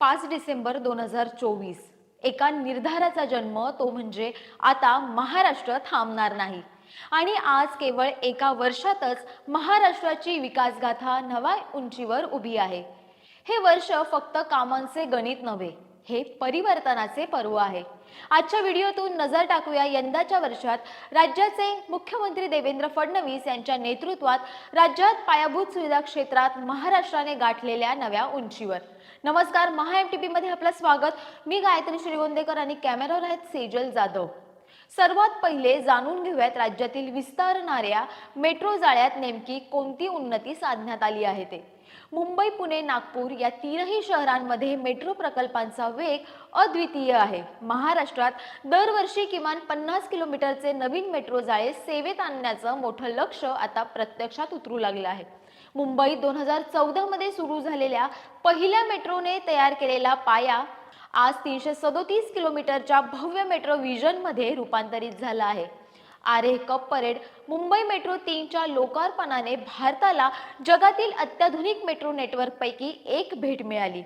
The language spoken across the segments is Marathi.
पाच डिसेंबर दोन हजार चोवीस. एका निर्धाराचा जन्म तो म्हणजे आता महाराष्ट्र थांबणार नाही. आणि आज केवळ एका वर्षातच महाराष्ट्राची विकासगाथा नव्या उंचीवर उभी आहे. हे वर्ष फक्त कामांचे गणित नव्हे हे परिवर्तनाचे पर्व आहे. आजच्या व्हिडिओतून नजर टाकूया यंदाच्या वर्षात राज्याचे मुख्यमंत्री देवेंद्र फडणवीस यांच्या नेतृत्वात राज्यात पायाभूत सुविधा क्षेत्रात महाराष्ट्राने गाठलेल्या नव्या उंचीवर. नमस्कार महा एम टी पी मध्ये आपलं स्वागत. मी गायत्री श्रीगोंदेकर आणि कॅमेरावर आहेत सेजल जाधव. सर्वात पहिले जाणून घेऊयात राज्यातील विस्तारणाऱ्या मेट्रो जाळ्यात नेमकी कोणती उन्नती साधण्यात आली आहे ते. मुंबई पुणे नागपूर या तीनही शहरांमध्ये मेट्रो प्रकल्पांचा वेग अद्वितीय आहे. महाराष्ट्रात दरवर्षी किमान पन्नास किलोमीटरचे नवीन मेट्रो जाळे सेवेत आणण्याचं मोठं लक्ष आता प्रत्यक्षात उतरू लागलं आहे. मुंबईत दोन हजार चौदामध्ये सुरू झालेल्या पहिल्या मेट्रोने तयार केलेला पाया आज तीनशे सदोतीस किलोमीटरच्या भव्य मेट्रो व्हिजनमध्ये रूपांतरित झाला आहे. आरे कप परेड. मुंबई मेट्रो तीनच्या लोकार्पणाने भारताला जगातील अत्याधुनिक मेट्रो नेटवर्कपैकी एक भेट मिळाली.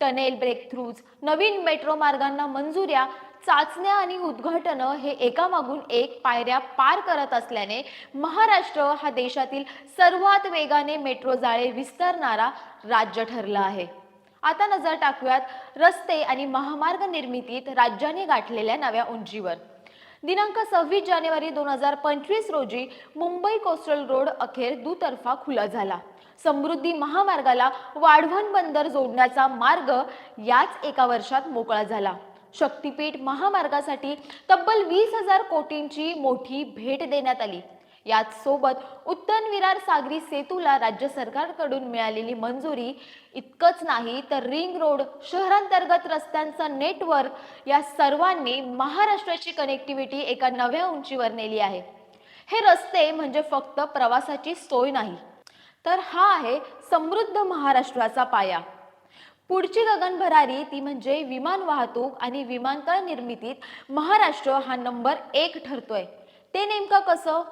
टनेल ब्रेक थ्रूज नवीन मेट्रो मार्गांना मंजुऱ्या चाचण्या आणि उद्घाटनं हे एकामागून एक पायऱ्या पार करत असल्याने महाराष्ट्र हा देशातील सर्वात वेगाने मेट्रो जाळे विस्तारणारा राज्य ठरला आहे. आता नजर टाकूयात रस्ते आणि महामार्ग निर्मितीत राज्याने गाठलेल्या नव्या उंचीवर. दिनांक सव्वीस जानेवारी दोन हजार पंचवीस रोजी मुंबई कोस्टल रोड अखेर दुतर्फा खुला झाला. समृद्धी महामार्गाला वाढवण बंदर जोडण्याचा मार्ग याच एका वर्षात मोकळा झाला. शक्तीपीठ महामार्गासाठी तब्बल वीस हजार कोटींची मोठी भेट देण्यात आली. याच सोबत उत्तन विरार सागरी सेतूला राज्य सरकारकडून मिळालेली मंजुरी इतकंच नाही तर रिंग रोड शहरांतर्गत रस्त्यांचं नेटवर्क या सर्वांनी महाराष्ट्राची कनेक्टिव्हिटी एका नव्या उंचीवर नेली आहे. हे रस्ते म्हणजे फक्त प्रवासाची सोय नाही तर हा आहे समृद्ध महाराष्ट्राचा पाया. पुढची गगनभरारी ती म्हणजे विमान वाहतूक आणि विमानतळ निर्मितीत महाराष्ट्र हा नंबर एक ठरतोय. ते नेमकं कसं?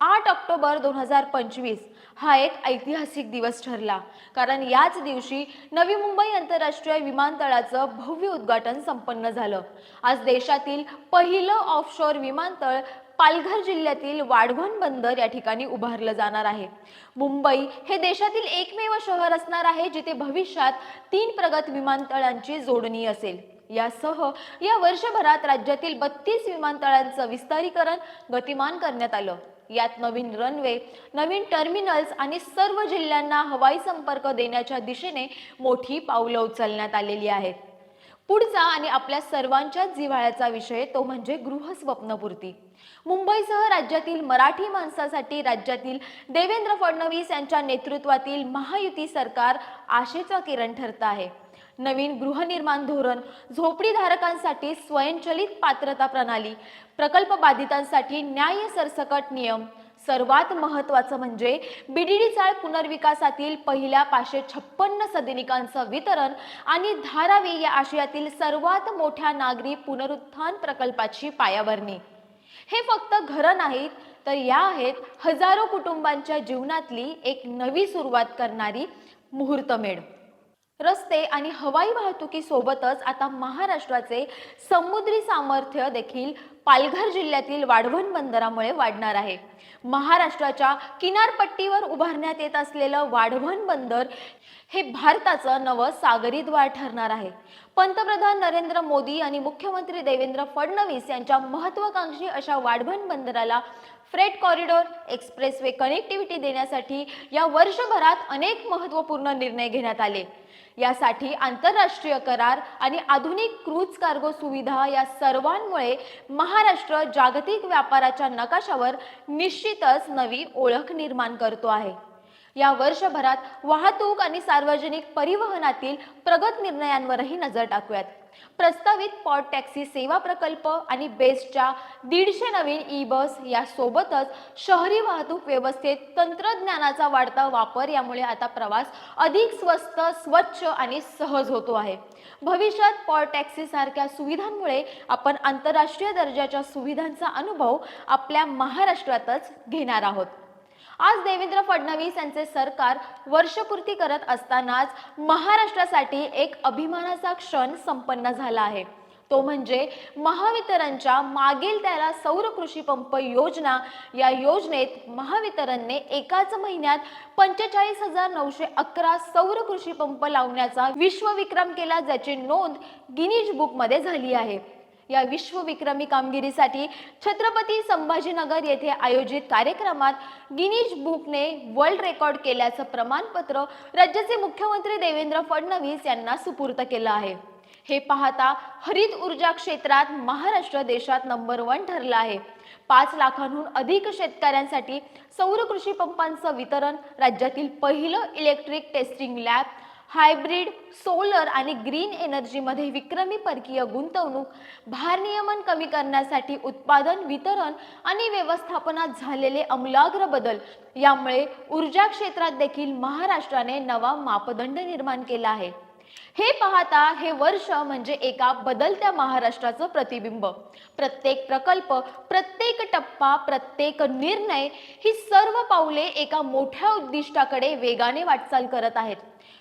आठ ऑक्टोबर दोन हजार पंचवीस हा एक ऐतिहासिक दिवस ठरला. कारण याच दिवशी नवी मुंबई आंतरराष्ट्रीय विमानतळाचं भव्य उद्घाटन संपन्न झालं. आज देशातील पहिलं ऑफशोर विमानतळ पालघर जिल्ह्यातील वाढवण बंदर या ठिकाणी उभारलं जाणार आहे. मुंबई हे देशातील एकमेव शहर असणार आहे जिथे भविष्यात तीन प्रगत विमानतळांची जोडणी असेल. यासह या वर्षभरात राज्यातील बत्तीस विमानतळांचं विस्तारीकरण गतिमान करण्यात आलं. यात नवीन रनवे नवीन टर्मिनल्स आणि सर्व जिल्ह्यांना हवाई संपर्क देण्याच्या दिशेने मोठी पावलं उचलण्यात आलेली आहेत. पुढचा आणि आपल्या सर्वांच्याच जिव्हाळ्याचा विषय तो म्हणजे गृहस्वप्नपूर्ती मुंबईसह राज्यातील मराठी माणसासाठी राज्यातील देवेंद्र फडणवीस यांच्या नेतृत्वातील महायुती सरकार आशेचा किरण ठरत आहे. नवीन गृहनिर्माण धोरण झोपडीधारकांसाठी स्वयंचलित पात्रता प्रणाली प्रकल्प बाधितांसाठी न्याय सरसकट नियम. सर्वात महत्वाचं म्हणजे बीडीडी चाळ पुनर्विकासातील पहिल्या पाचशे छप्पन्न सदनिकांचं वितरण आणि धारावी या आशियातील सर्वात मोठ्या नागरी पुनरुत्थान प्रकल्पाची पायाभरणी. हे फक्त घरं नाहीत तर या आहेत हजारो कुटुंबांच्या जीवनातली एक नवी सुरुवात करणारी मुहूर्तमेढ. रस्ते आणि हवाई वाहतुकीसोबतच आता महाराष्ट्राचे समुद्री सामर्थ्य देखील पालघर जिल्ह्यातील वाढवण बंदरामुळे वाढणार आहे. महाराष्ट्राच्या किनारपट्टीवर उभारण्यात येत असलेलं वाढवण बंदर हे भारताचं नवं सागरी द्वार ठरणार आहे. पंतप्रधान नरेंद्र मोदी आणि मुख्यमंत्री देवेंद्र फडणवीस यांच्या महत्वाकांक्षी अशा वाढवण बंदराला फ्रेट कॉरिडॉर एक्सप्रेसवे कनेक्टिव्हिटी देण्यासाठी या वर्षभरात अनेक महत्त्वपूर्ण निर्णय घेण्यात आले. यासाठी आंतरराष्ट्रीय करार आणि आधुनिक क्रूज कार्गो सुविधा या सर्वांमुळे महाराष्ट्र जागतिक व्यापाराच्या नकाशावर निश्चितच नवी ओळख निर्माण करतो आहे. या वर्षभरात वाहतूक आणि सार्वजनिक परिवहनातील प्रगत निर्णयांवरही नजर टाकूयात. प्रस्तावित पॉट टॅक्सी सेवा प्रकल्प आणि बेस्टच्या दीडशे नवीन ई बस यासोबतच शहरी वाहतूक व्यवस्थेत तंत्रज्ञानाचा वाढता वापर यामुळे आता प्रवास अधिक स्वस्त स्वच्छ आणि सहज होतो आहे. भविष्यात पॉट टॅक्सी सारख्या सुविधांमुळे आपण आंतरराष्ट्रीय दर्जाच्या सुविधांचा अनुभव आपल्या महाराष्ट्रातच घेणार आहोत. आज देवेंद्र फडणवीस यांचे सरकार वर्षपूर्ती करत असतानाच महाराष्ट्रासाठी एक अभिमानाचा क्षण संपन्न झाला आहे. तो म्हणजे महावितरणच्या मागील त्याला सौर कृषी पंप योजना. या योजनेत महावितरणने एकाच महिन्यात पंचेचाळीस हजार नऊशे अकरा सौर कृषी पंप लावण्याचा विश्वविक्रम केला ज्याची नोंद गिनीज बुकमध्ये झाली आहे. या विश्वविक्रमी कामगिरीसाठी छत्रपती संभाजीनगर येथे आयोजित कार्यक्रमात गिनीज बुकने वर्ल्ड रेकॉर्ड केल्याचं प्रमाणपत्र राज्याचे मुख्यमंत्री देवेंद्र फडणवीस यांना सुपूर्त केलं आहे. हे पाहता हरित ऊर्जा क्षेत्रात महाराष्ट्र देशात नंबर वन ठरला आहे. पाच लाखांहून अधिक शेतकऱ्यांसाठी सौर कृषी पंपांचं वितरण राज्यातील पहिलं electric testing lab hybrid solar आणि ग्रीन एनर्जीमध्ये विक्रमी परकीय गुंतवणूक भारनियमन कमी करण्यासाठी उत्पादन वितरण आणि व्यवस्थापनात झालेले अमूलाग्र बदल. यामुळे ऊर्जा क्षेत्रात देखील महाराष्ट्राने नवा मापदंड निर्माण केला आहे. हे पाहता हे वर्ष म्हणजे एका बदलत्या महाराष्ट्राचं प्रतिबिंब. प्रत्येक प्रकल्प प्रत्येक टप्पा प्रत्येक निर्णय ही सर्व पावले एका मोठ्या उद्दिष्टाकडे वेगाने वाटचाल करत आहेत.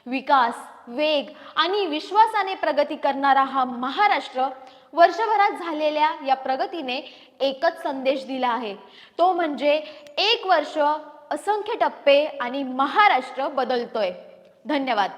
विकास वेग आणि विश्वासाने प्रगती करणारा हा महाराष्ट्र वर्षभरात झालेल्या या प्रगतीने एकच संदेश दिला आहे. तो म्हणजे एक वर्ष असंख्य टप्पे आणि महाराष्ट्र बदलतोय. धन्यवाद.